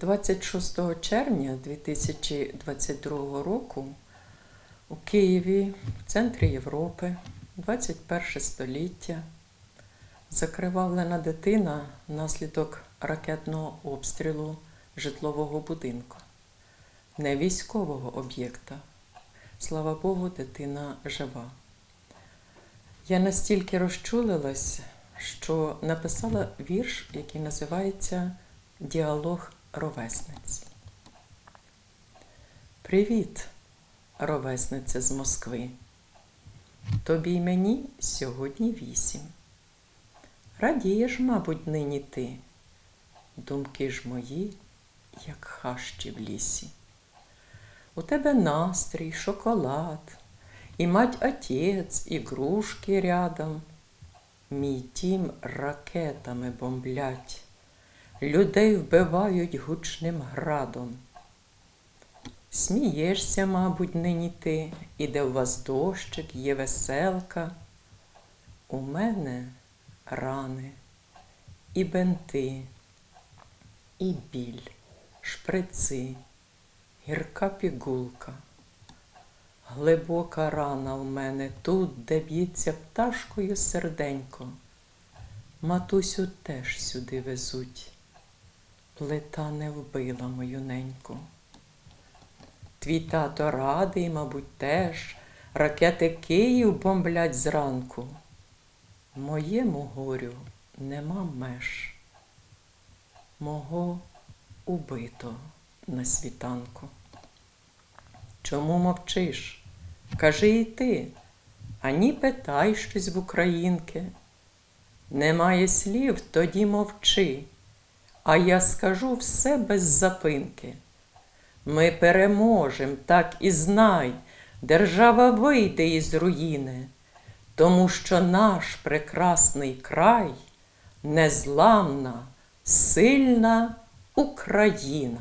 26 червня 2022 року у Києві, в центрі Європи, 21 століття, закривавлена дитина внаслідок ракетного обстрілу житлового будинку, не військового об'єкта. Слава Богу, дитина жива. Я настільки розчулилась, що написала вірш, який називається Діалог ровесниць. Привіт, ровесниця з Москви. Тобі й мені сьогодні вісім. Радієш, мабуть, нині ти. Думки ж мої, як хащі в лісі. У тебе настрій, шоколад, і мать отець, ігрушки рядом. Мій дім ракетами бомблять, людей вбивають гучним градом. Смієшся, мабуть, нині ти, іде у вас дощик, є веселка. У мене рани і бенти, і біль, шприци, гірка пігулка. Глибока рана в мене тут, де б'ється пташкою серденько. Матусю теж сюди везуть. Плита не вбила мою неньку. Твій тато радий, мабуть, теж ракети Київ бомблять зранку. Моєму горю нема меж. Мого убито на світанку. Чому мовчиш? Кажи і ти, ані питай щось в українки. Немає слів, тоді мовчи, а я скажу все без запинки. Ми переможем, так і знай, держава вийде із руїни, тому що наш прекрасний край незламна, сильна Україна.